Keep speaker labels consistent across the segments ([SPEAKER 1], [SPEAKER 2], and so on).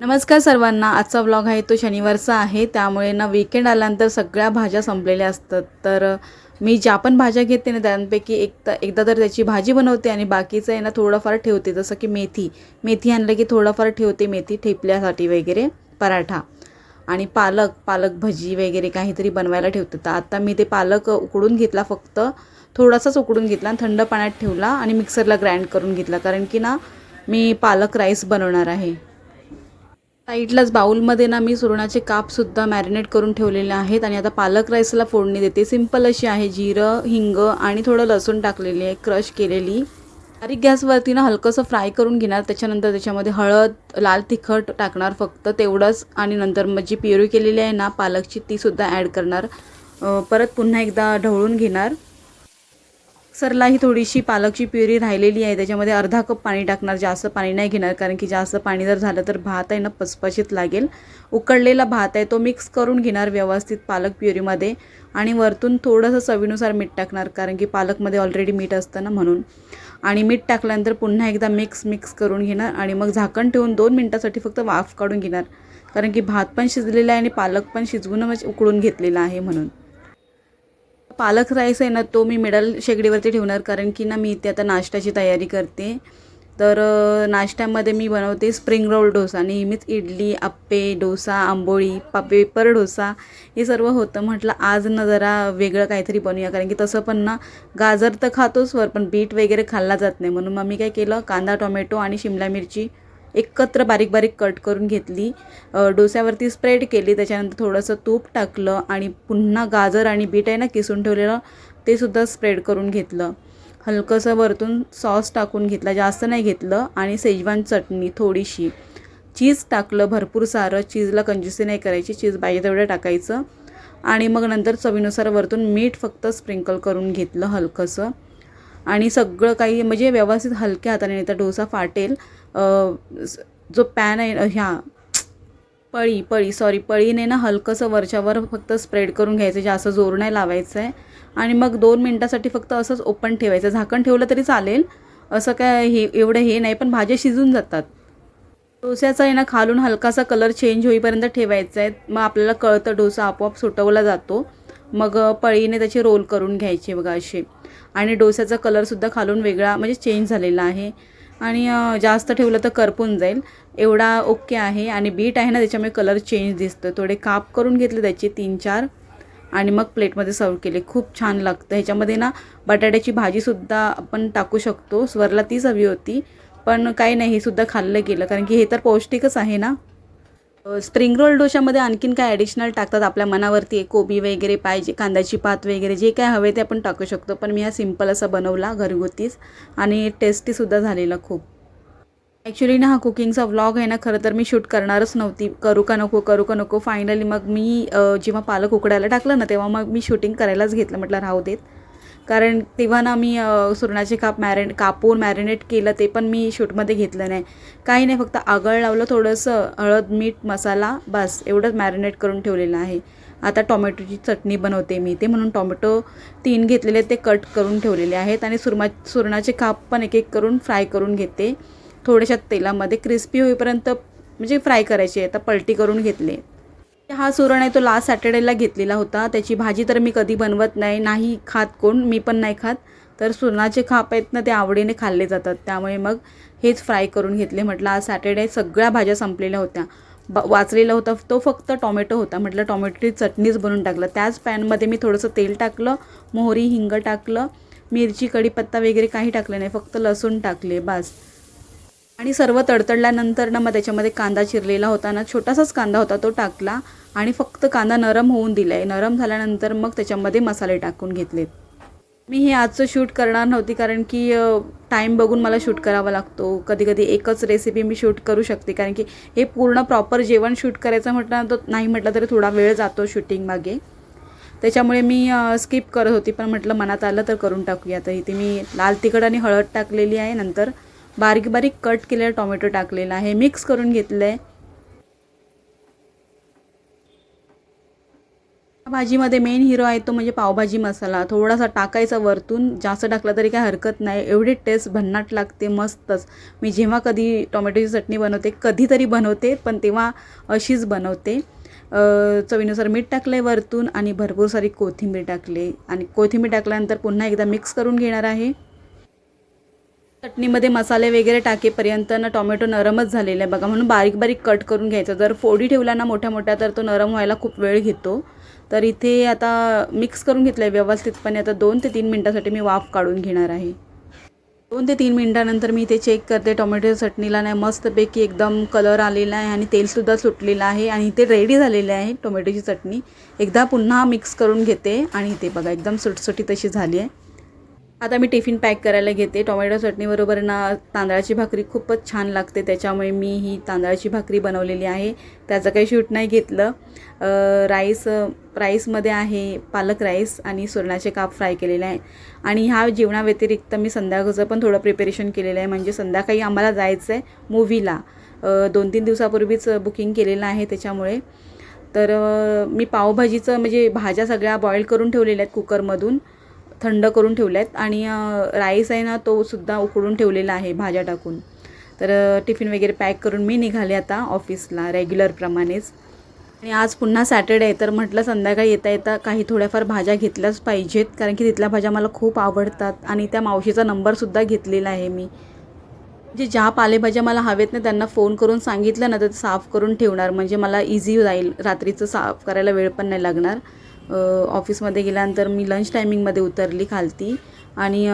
[SPEAKER 1] नमस्कार सर्वांना. आजचा व्लॉग आहे तो शनिवारचा आहे. त्यामुळे ना विकेंड आल्यानंतर सगळ्या भाज्या संपलेल्या असतात. तर मी ज्या पण भाज्या घेते ना त्यांपैकी एक तर एकदा तर त्याची भाजी बनवते आणि बाकीचं आहे ना थोडंफार ठेवते. जसं की मेथी. मेथी आणलं की थोडंफार ठेवते मेथी ठेपल्यासाठी वगैरे पराठा. आणि पालक पालक भजी वगैरे काहीतरी बनवायला ठेवते. तर आत्ता मी ते पालक उकडून घेतला फक्त. थोडासाच उकडून घेतला आणि थंड पाण्यात ठेवला आणि मिक्सरला ग्राइंड करून घेतला. कारण की ना मी पालक राईस बनवणार आहे. साईडलाच बाऊलमध्ये ना मी सुरणाचे कापसुद्धा मॅरिनेट करून ठेवलेले आहेत आणि आता पालक राईसला फोडणी देते. सिंपल अशी आहे. जिरं हिंग आणि थोडं लसूण टाकलेली आहे. क्रश केलेली. बारीक गॅसवरती ना हलकंसं फ्राय करून घेणार. त्याच्यानंतर त्याच्यामध्ये हळद लाल तिखट टाकणार फक्त. तेवढंच आणि नंतर मग जी प्युरी केलेली आहे ना पालकची तीसुद्धा ॲड करणार. परत पुन्हा एकदा ढवळून घेणार. मिक्सरला ही थोडीशी पालकची प्युरी राहिलेली आहे. त्याच्यामध्ये अर्धा कप पाणी टाकणार जास्त पाणी नाही घेणार. कारण की जास्त पाणी जर झालं तर भात आहे ना पचपचित लागेल. उकडलेला भात आहे तो मिक्स करून घेणार व्यवस्थित पालक प्युरीमध्ये. आणि वरतून थोडंसं चवीनुसार मीठ टाकणार कारण की पालकमध्ये ऑलरेडी मीठ असतं ना म्हणून. आणि मीठ टाकल्यानंतर पुन्हा एकदा मिक्स मिक्स करून घेणार. आणि मग झाकण ठेवून दोन मिनटासाठी फक्त वाफ काढून घेणार. कारण की भात पण शिजलेला आहे आणि पालक पण शिजवून म्हणजे उकळून घेतलेला आहे म्हणून. पालक राईस आहे ना तो मी मिडल शेगडीवरती ठेवणार कारण की ना मी इथे आता नाश्त्याची तयारी करते. तर नाश्त्यामध्ये मी बनवते स्प्रिंग रोल डोसा नेहमीच इडली आप्पे डोसा आंबोळी पा पेपर डोसा हे सर्व होतं. म्हटलं आज ना जरा वेगळं काहीतरी बनवूया कारण की तसं पण ना गाजर तर खातोच वर पण बीट वगैरे खाल्ला जात नाही. म्हणून मग मी काय केलं कांदा टोमॅटो आणि शिमला मिरची एकत्र बारीक बारीक कट करून घेतली. डोस्यावरती स्प्रेड केली. त्याच्यानंतर थोडंसं तूप टाकलं आणि पुन्हा गाजर आणि बीट आहे ना किसून ठेवलेलं ते सुद्धा स्प्रेड करून घेतलं. हलकंसं वरतून सॉस टाकून घेतला. जास्त नाही घेतलं. आणि सेजवान चटणी थोडीशी. चीज टाकलं भरपूर सारं. चीजला कंजुसी नाही करायची. चीज पाहिजे तेवढं टाकायचं. आणि मग नंतर चवीनुसार वरतून मीठ फक्त स्प्रिंकल करून घेतलं हलकंसं. आणि सगळं काही म्हणजे व्यवस्थित हलक्या हाताने नाही तर डोसा फाटेल. जो पॅन आहे ह्या पळी पळी सॉरी पळीने ना हलकंसं वरच्यावर फक्त स्प्रेड करून घ्यायचं जास्त जोर नाही लावायचं आहे आणि मग दोन मिनटासाठी फक्त असंच ओपन ठेवायचं. झाकण ठेवलं तरी चालेल. असं काय हे एवढं हे नाही पण भाज्या शिजून जातात. डोस्याचा आहे ना खालून हलकासा कलर चेंज होईपर्यंत ठेवायचा आहे मग आपल्याला कळतं डोसा आपोआप सुटवला जातो. मग पळीने त्याचे रोल करून घ्यायचे बघा असे आणि डोस्याचा कलरसुद्धा खालून वेगळा म्हणजे चेंज झालेला आहे. आणि जास्त ठेवलं तर करपून जाईल. एवढा ओके आहे आणि बीट आहे ना त्याच्यामुळे कलर चेंज दिसतो थोडे काप करून घेतले त्याचे तीन चार. आणि मग प्लेटमध्ये सर्व केले. खूप छान लागतं. ह्याच्यामध्ये ना बटाट्याची भाजीसुद्धा आपण टाकू शकतो. स्वरला तीच हवी होती. पण काही नाही हे सुद्धा खाल्लं गेलं. कारण की हे तर पौष्टिकच आहे ना. स्प्रिंग रोल डोशामध्ये आणखीन काय ॲडिशनल टाकतात? आपल्या मनावरती कोबी वगैरे पाहिजे कांद्याची पात वगैरे जे काय हवे ते आपण टाकू शकतो. पण मी हा सिंपल असा बनवला घरगुतीच. आणि टेस्टीसुद्धा झालेला खूप. ॲक्च्युली ना हा कुकिंगचा व्लॉग आहे ना खरं तर मी शूट करणारच नव्हती. करू का नको करू का नको फायनली मग मी जेव्हा पालक उकडायला टाकलं ना तेव्हा मग मी शूटिंग करायलाच घेतलं. म्हटलं राहू देत. कारण तेव्हा ना मी सुरणाचे काप मॅरिने कापून मॅरिनेट केलं ते पण मी शूटमध्ये घेतलं नाही. काही नाही फक्त आगळ लावलं थोडंसं हळद मीठ मसाला बस एवढंच मॅरिनेट करून ठेवलेलं आहे. आता टॉमॅटोची चटणी बनवते मी. ते म्हणून टॉमॅटो तीन घेतलेले ते कट करून ठेवलेले आहेत आणि सुरमा सुरणाचे काप पण एक एक करून फ्राय करून घेते. थोड्याशा तेलामध्ये क्रिस्पी होईपर्यंत म्हणजे फ्राय करायचे आता पलटी करून घेतले हा सुरण आहे तो लास्ट सॅटर्डेला घेतलेला होता. त्याची भाजी तर मी कधी बनवत नाही नाही खात कोण मी पण नाही खात. तर सुरणाचे खाप आहेत ना ते आवडीने खाल्ले जातात. त्यामुळे मग हेच फ्राय करून घेतले. म्हटलं आज सॅटर्डे सगळ्या भाज्या संपलेल्या होत्या. ब वाचलेला होता तो फक्त टॉमॅटो होता. म्हटलं टॉमॅटोची चटणीच बनवून टाकलं. त्याच पॅनमध्ये मी थोडंसं तेल टाकलं मोहरी हिंग टाकलं मिरची कढीपत्ता वगैरे काही टाकलं नाही. फक्त लसूण टाकले बस. आणि सर्व तडतडल्यानंतर ना मग त्याच्यामध्ये कांदा चिरलेला होता ना छोटासाच कांदा होता तो टाकला. आणि फक्त कांदा नरम होऊन दिला आहे नरम झाल्यानंतर मग त्याच्यामध्ये मसाले टाकून घेतलेत. मी हे आजचं शूट करणार नव्हती कारण की टाईम बघून मला शूट करावा लागतो. कधी कधी एकच रेसिपी मी शूट करू शकते. कारण की हे पूर्ण प्रॉपर जेवण शूट करायचं म्हटलं तर नाही म्हटलं तरी थोडा वेळ जातो शूटिंग मागे. त्याच्यामुळे मी स्किप करत होती. पण म्हटलं मनात आलं तर करून टाकूया. तर इथे मी लाल तिखट आणि हळद टाकलेली आहे. नंतर बारीक बारीक कट केलेला टोमॅटो टाकलेला आहे. मिक्स करून घेतलं आहे भाजीमध्ये मेन हिरो आहे तो म्हणजे पावभाजी मसाला. थोडासा टाकायचा वरतून जास्त टाकला तरी काय हरकत नाही. एवढी टेस्ट भन्नाट लागते मस्तच. मी जेव्हा कधी टोमॅटोची चटणी बनवते कधीतरी बनवते पण तेव्हा अशीच बनवते. चवीनुसार मीठ टाकलं आहे वरतून आणि भरपूर सारी कोथिंबीर टाकले. आणि कोथिंबीर टाकल्यानंतर पुन्हा एकदा मिक्स करून घेणार आहे. चटणीमध्ये मसाले वगैरे टाकेपर्यंत ना टोमॅटो नरमच झालेला आहे. बघा म्हणून बारीक बारीक कट करून घ्यायचा. जर फोडी ठेवला ना मोठ्या मोठ्या तर तो नरम व्हायला खूप वेळ घेतो. तर इथे आता मिक्स करून घेतलं आहे व्यवस्थितपणे. आता दोन ते तीन मिनटासाठी मी वाफ काढून घेणार आहे. दोन ते तीन मिनटानंतर मी इथे चेक करते. टोमॅटोच्या चटणीला नाही मस्तपैकी एकदम कलर आलेला आहे आणि तेलसुद्धा सुटलेलं आहे आणि इथे रेडी झालेले आहे टोमॅटोची चटणी. एकदा पुन्हा मिक्स करून घेते आणि इथे बघा एकदम सुटसुटीत तशी झाली आहे. आता मी टिफिन पॅक करायला घेते. टोमॅटो चटणीबरोबर ना तांदळाची भाकरी खूपच छान लागते. त्याच्यामुळे मी ही तांदळाची भाकरी बनवलेली आहे. त्याचं काही शूट नाही घेतलं. राईस राईसमध्ये आहे पालक राईस आणि सुरणाचे काप फ्राय केलेले आहे. आणि ह्या जेवणाव्यतिरिक्त मी संध्याकाळचं पण थोडं प्रिपरेशन केलेलं आहे. म्हणजे संध्याकाळी आम्हाला जायचं आहे मूवीला. दोन तीन दिवसापूर्वीच बुकिंग केलेलं आहे त्याच्यामुळे. तर मी पावभाजीचं म्हणजे भाज्या सगळ्या बॉईल करून ठेवलेल्या आहेत कुकरमधून. थंड करून ठेवल्या आहेत आणि राईस आहे ना तो सुद्धा उकडून ठेवलेला आहे भाज्या टाकून. तर टिफिन वगैरे पॅक करून मी निघाले आता ऑफिसला रेग्युलरप्रमाणेच आणि आज पुन्हा सॅटर्डे आहे तर म्हटलं संध्याकाळी येता येता काही थोड्याफार भाज्या घेतल्याच पाहिजेत कारण की तिथल्या भाज्या मला खूप आवडतात आणि त्या मावशीचा नंबरसुद्धा घेतलेला आहे मी. म्हणजे ज्या पालेभाज्या मला हवेत ना त्यांना फोन करून सांगितलं ना तर साफ करून ठेवणार म्हणजे मला इझी जाईल रात्रीचं साफ करायला वेळ पण नाही लागणार. ऑफिसमध्ये गेल्यानंतर मी लंच टायमिंगमध्ये उतरली खालती. आणि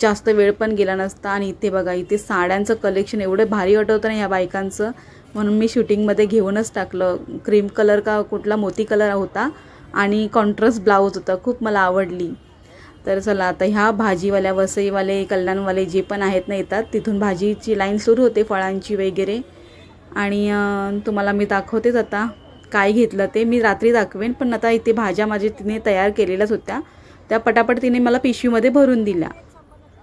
[SPEAKER 1] जास्त वेळ पण गेला नसता. आणि इथे बघा इथे साड्यांचं कलेक्शन एवढं भारी वाटवतं ना ह्या बायकांचं. म्हणून मी शूटिंगमध्ये घेऊनच टाकलं. क्रीम कलर का कुठला मोती कलर होता. आणि कॉन्ट्रास्ट ब्लाऊज होता. खूप मला आवडली. तर चला आता ह्या भाजीवाल्या वसईवाले कल्याणवाले जे पण आहेत ना येतात तिथून भाजीची लाईन सुरू होते फळांची वगैरे. आणि तुम्हाला मी दाखवतेच आता. काय घेतलं ते मी रात्री दाखवेन पण आता इथे भाज्या माझ्या तिने तयार केलेल्याच होत्या. त्या पटापट तिने मला पिशवीमध्ये भरून दिल्या.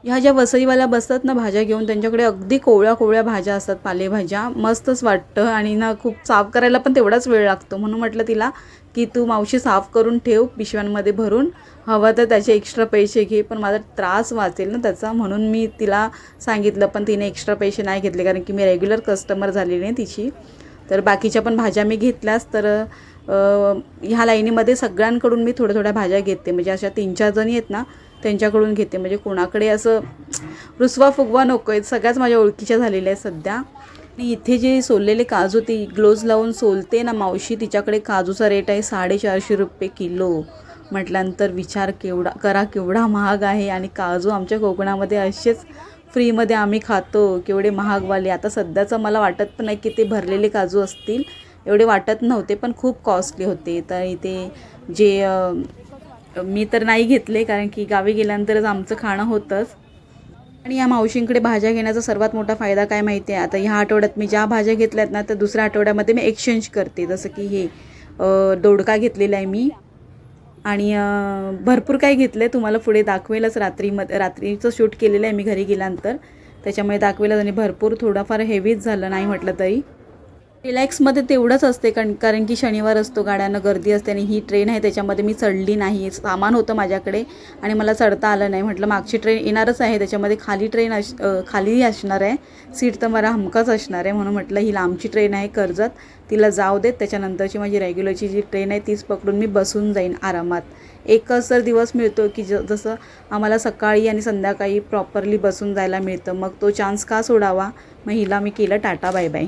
[SPEAKER 1] ह्या ज्या वसईवाल्या बसतात ना भाज्या घेऊन त्यांच्याकडे अगदी कोवळ्या कोवळ्या भाज्या असतात पालेभाज्या. मस्तच वाटतं आणि ना खूप साफ करायला पण तेवढाच वेळ लागतो. म्हणून म्हटलं तिला की तू मावशी साफ करून ठेव पिशव्यांमध्ये भरून. हवं तर त्याचे एक्स्ट्रा पैसे घे पण माझा त्रास वाचेल ना त्याचा. म्हणून मी तिला सांगितलं पण तिने एक्स्ट्रा पैसे नाही घेतले कारण की मी रेग्युलर कस्टमर झालेली आहे तिची. तर बाकीच्या पण भाज्या मी घेतल्याच तर ह्या लाईनीमध्ये सगळ्यांकडून मी थोड्या थोड्या भाज्या घेते. म्हणजे अशा तीन चार जणी आहेत ना त्यांच्याकडून घेते. म्हणजे कोणाकडे असं रुसवा फुगवा नको आहेत. सगळ्याच माझ्या ओळखीच्या झालेल्या आहेत सध्या. आणि इथे जे सोललेले काजू ती ग्लोज लावून सोलते ना मावशी तिच्याकडे काजूचा रेट आहे साडेचारशे रुपये किलो. म्हटल्यानंतर विचार केवढा करा केवढा महाग आहे. आणि काजू आमच्या कोकणामध्ये असेच फ्रीमध्ये आम्ही खातो केवढे महागवाले. आता सध्याचं मला वाटत पण नाही की ते भरलेले काजू असतील. एवढे वाटत नव्हते पण खूप कॉस्टली होते. तर इथे जे मी तर नाही घेतले कारण की गावी गेल्यानंतरच आमचं खाणं होतंच. आणि या मावशींकडे भाज्या घेण्याचा सर्वात मोठा फायदा काय माहिती आहे? आता ह्या आठवड्यात मी ज्या भाज्या घेतल्यात ना तर दुसऱ्या आठवड्यामध्ये मी एक्सचेंज करते. जसं की हे दोडका घेतलेला आहे मी. आणि भरपूर काही घेतलं आहे तुम्हाला पुढे दाखवेलच रात्रीमध्ये रात्रीचं शूट केलेलं आहे. मी घरी गेल्यानंतर. त्याच्यामुळे दाखवेलच. आणि भरपूर थोडाफार हेवीच झालं नाही म्हटलं तरी. रिलॅक्समध्ये तेवढंच असते कारण कारण की शनिवार असतो गाड्यांना गर्दी असते आणि ही ट्रेन आहे त्याच्यामध्ये मी चढली नाही. सामान होतं माझ्याकडे आणि मला चढता आलं नाही. म्हटलं मागची ट्रेन येणारच आहे त्याच्यामध्ये खाली ट्रेन अश खालीही असणार आहे सीट तर मला हमकाच असणार आहे म्हणून म्हटलं ही लांबची ट्रेन आहे कर्जत तिला जाऊ देत. त्याच्यानंतरची माझी रेग्युलरची जी ट्रेन आहे तीच पकडून मी बसून जाईन आरामात. एकच तर दिवस मिळतो की ज जसं आम्हाला सकाळी आणि संध्याकाळी प्रॉपरली बसून जायला मिळतं. मग तो चान्स का सोडावा? मग हिला मी केलं टाटा बाय बाय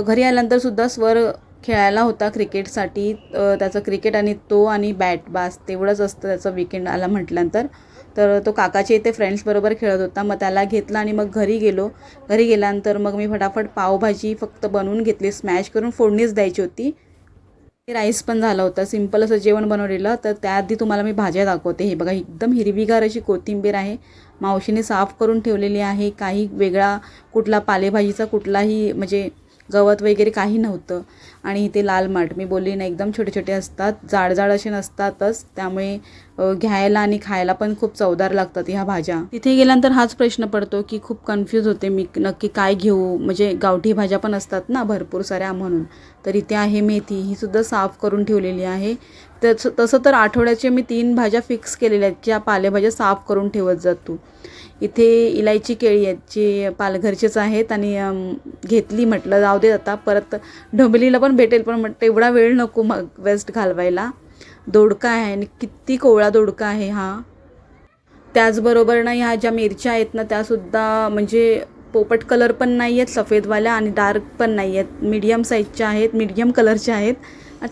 [SPEAKER 1] घरी आल्यानंतर सुद्धा स्वर खेळायला होता क्रिकेटसाठी. त्याचं क्रिकेट आणि तो आणि बॅट बास तेवढंच असतं त्याचं विकेंड आला म्हटल्यानंतर. तर तो काकाच्या इथे फ्रेंड्सबरोबर खेळत होता. मग त्याला घेतला आणि मग घरी गेलो. घरी गेल्यानंतर मग मी फटाफट पावभाजी फक्त बनवून घेतली. स्मॅश करून फोडणीच द्यायची होती. राईस पण झालं होतं. सिंपल असं जेवण बनवलेलं. तर त्याआधी तुम्हाला मी भाज्या दाखवते. हे बघा एकदम हिरवीगार अशी कोथिंबीर आहे. मावशीने साफ करून ठेवलेली आहे. काही वेगळा कुठला पालेभाजीचा कुठलाही म्हणजे गवत वगैरे काही नव्हतं. आणि इथे लाल माठ. मी बोलली ना एकदम छोटे छोटे असतात. जाड जाड असे नसतातच. त्यामुळे घ्यायला आणि खायला पण खूप चवदार लागतात ह्या भाज्या. तिथे गेल्यानंतर हाच प्रश्न पडतो की खूप कन्फ्यूज होते मी. नक्की काय घेऊ? म्हणजे गावठी भाज्या पण असतात ना भरपूर साऱ्या म्हणून. तर इथे आहे मेथी. ही सुद्धा साफ करून ठेवलेली आहे. तसं तसं तर आठवड्याचे मी तीन भाज्या फिक्स केलेल्या आहेत ज्या पालेभाज्या साफ करून ठेवत जातो इथे इलायची केळी आहेत जी पालघरचीच आहेत आणि घेतली म्हटलं जाऊ दे आता परत ढंबलीला पण भेटेल पण म्हटलं एवढा वेळ नको मग वेस्ट घालवायला. दोडका आहे आणि किती कोवळा दोडका आहे हा. त्याचबरोबर ना ह्या ज्या मिरच्या आहेत ना त्यासुद्धा म्हणजे पोपट कलर पण नाही आहेत सफेदवाल्या आणि डार्क पण नाही आहेत मीडियम साईजच्या आहेत मीडियम कलरच्या आहेत.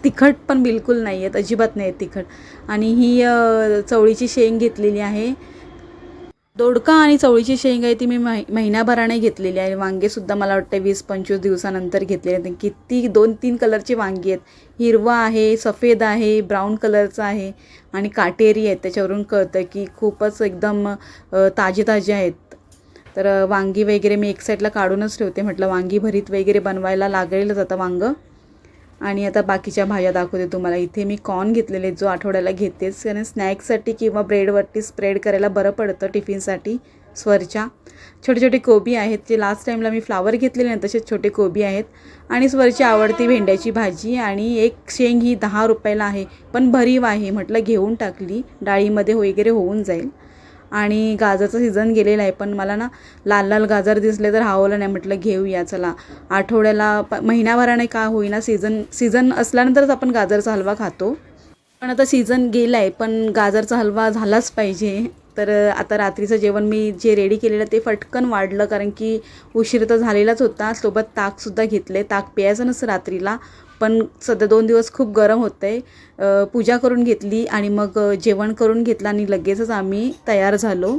[SPEAKER 1] तिखट पण बिलकुल नाही आहेत अजिबात नाही आहेत तिखट. आणि ही चवळीची शेंग घेतलेली आहे. दोडका आणि चवळीची शेंग आहे ती मी महि महिनाभराने घेतलेली आहे. वांगेसुद्धा मला वाटतं वीस पंचवीस दिवसानंतर घेतलेले आहेत. किती दोन तीन कलरची वांगी आहेत. हिरवा आहे सफेद आहे ब्राऊन कलरचं आहे आणि काटेरी आहेत. त्याच्यावरून कळतं की खूपच एकदम ताजे ताजे आहेत. तर वांगी वगैरे मी एक साईडला काढूनच ठेवते. म्हटलं वांगी भरीत वगैरे बनवायला लागेलच आता वांगं. आणि आता बाकीच्या भाज्या दाखवते तुम्हाला. इथे मी कॉर्न घेतलेले जो आठवड्याला घेतेच. कारण स्नॅक्ससाठी किंवा ब्रेडवरती स्प्रेड करायला बरं पडतं टिफिनसाठी स्वरच्या. छोटे छोटे कोबी आहेत जे लास्ट टाईमला मी फ्लावर घेतलेले नाही तसेच छोटे कोबी आहेत. आणि स्वरची आवडती भेंड्याची भाजी आणि एक शेंग ही दहा रुपयाला आहे. पण भरीव आहे म्हटलं घेऊन टाकली डाळीमध्ये वगैरे होऊन जाईल. आणि गाजरचं सीझन गेलेलं आहे पण मला ना लाल लाल गाजर दिसले तर हावलं नाही म्हटलं घेऊया चला. आठवड्याला प महिन्याभराने का होईना सीझन सीझन असल्यानंतरच आपण गाजरचा हलवा खातो. पण आता सीझन गेला आहे पण गाजरचा हलवा झालाच पाहिजे. तर आता रात्रीचं जेवण मी जे रेडी केलेलं ते फटकन वाढलं कारण की उशीर तर झालेलाच होता. सोबत ताकसुद्धा घेतले ताक प्यायचं नसतं रात्रीला पण सध्या दोन दिवस खूप गरम होतं आहे पूजा करून घेतली आणि मग जेवण करून घेतलं आणि लगेचच आम्ही तयार झालो.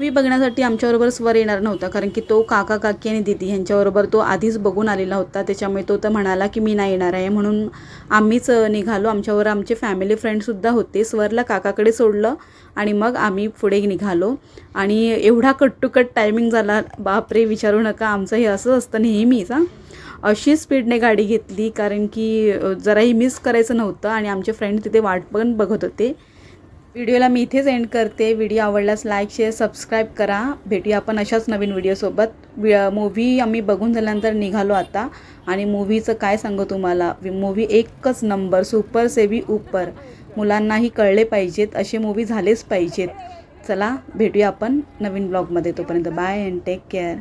[SPEAKER 1] मूवी बघण्यासाठी आमच्याबरोबर स्वर येणार नव्हता कारण की तो काका काकी आणि दिदी ह्यांच्याबरोबर तो आधीच बघून आलेला होता. त्याच्यामुळे तो तर म्हणाला की मी नाही येणार आहे. म्हणून आम्हीच निघालो. आमच्यावर आमचे फॅमिली फ्रेंडसुद्धा होते. स्वरला काकाकडे सोडलं आणि मग आम्ही पुढे निघालो. आणि एवढा कट टू कट टायमिंग झाला बापरे विचारू नका आमचं हे असंच असतं नेहमीच हां. अशी स्पीडने गाडी घेतली कारण की जराही मिस करायचं नव्हतं आणि आमचे फ्रेंड तिथे वाट पण बघत होते. व्हिडिओला मी इथेच एंड करते. व्हिडिओ आवडल्यास लाईक शेअर सबस्क्राईब करा. भेटूया आपण अशाच नवीन व्हिडिओसोबत मूव्ही आम्ही बघून झाल्यानंतर निघालो आता. आणि मूवीचं काय सांगू तुम्हाला? मूवी एकच नंबर सुपर सेवी उपर मुलांनाही कळले पाहिजेत. असे मूवी झालेच पाहिजेत. चला भेटूया आपण नवीन ब्लॉगमध्ये तोपर्यंत बाय अँड टेक केअर